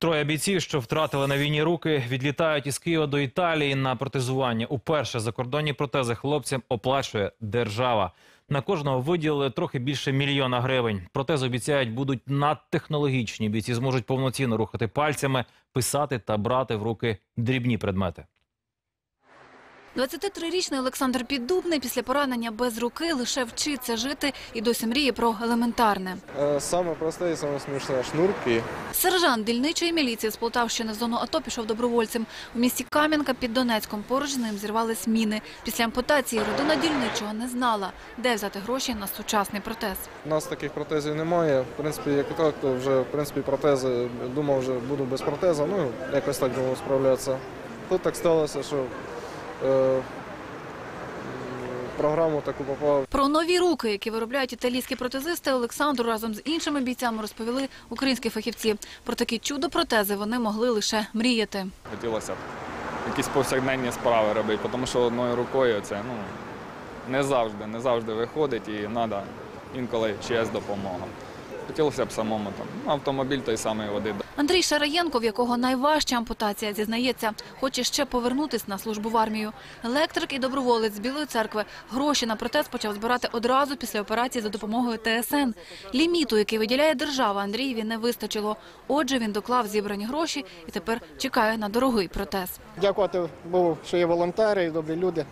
Троє бійців, що втратили на війні руки, відлітають із Києва до Італії на протезування. Уперше закордонні протези хлопцям оплачує держава. На кожного виділили трохи більше мільйона гривень. Протези обіцяють будуть надтехнологічні. Бійці зможуть повноцінно рухати пальцями, писати та брати в руки дрібні предмети. 23-річний Олександр Піддубний після поранення без руки лише вчиться жити і досі мріє про елементарне. Е, Саме просте і саме смішне шнурки. Сержант дільничої міліції з Полтавщини в зону АТО пішов добровольцем. У місті Кам'янка під Донецьком поруч з ним зірвались міни. Після ампутації родина дільничого не знала, де взяти гроші на сучасний протез. У нас таких протезів немає. В принципі, як і так, то вже в принципі протези. Думав, вже буду без протеза. Ну якось так думав справлятися. Тут так сталося, що програму таку попав. Про нові руки, які виробляють італійські протезисти, Олександру разом з іншими бійцями розповіли українські фахівці. Про такі чудо-протези вони могли лише мріяти. Хотілося б якісь повсякденні справи робити, тому що одною рукою це ну, не завжди, не завжди виходить і треба інколи чиясь допомога. Хотілося б самому там ну, автомобіль той самий водити. Андрій Шараєнко, в якого найважча ампутація, зізнається, хоче ще повернутись на службу в армію. Електрик і доброволець з Білої церкви гроші на протез почав збирати одразу після операції за допомогою ТСН. Ліміту, який виділяє держава, Андрієві не вистачило. Отже, він доклав зібрані гроші і тепер чекає на дорогий протез. Дякувати Богу, що є волонтери і добрі люди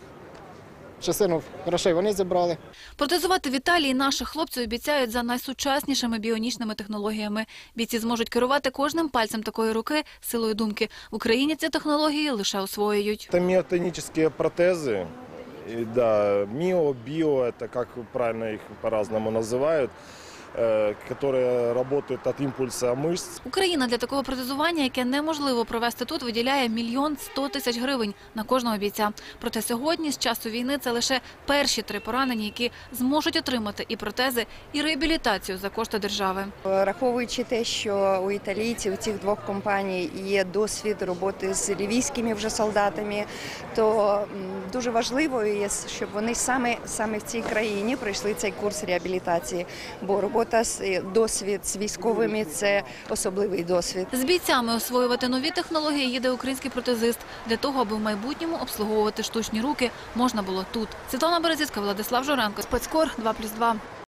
Частину грошей вони зібрали. Протезувати в Італії наших хлопців обіцяють за найсучаснішими біонічними технологіями. Бійці зможуть керувати кожним пальцем такої руки силою думки. В Україні ці технології лише освоюють. Это миотонические протезы. И да, мио, био, это как правильно их по-разному называют, э, которые работают от импульса мышц. Україна для такого протезування, яке неможливо провести тут, виділяє мільйон сто тисяч гривень на кожного бійця. Проте сьогодні, з часу війни, це лише перші три поранені, які зможуть отримати і протези, і реабілітацію за кошти держави. Враховуючи те, що у італійців у цих двох компаній є досвід роботи з лівійськими вже солдатами, то м, дуже важливо є, щоб вони саме саме в цій країні пройшли цей курс реабілітації. Бо робота з досвід з військовими це особливий досвід. З бійцями освоювати нові технології їде український протезист для того, аби в майбутньому обслуговувати штучні руки можна було тут. Світлана Березіцька, Владислав Жоренко, Спецкор 2+,2.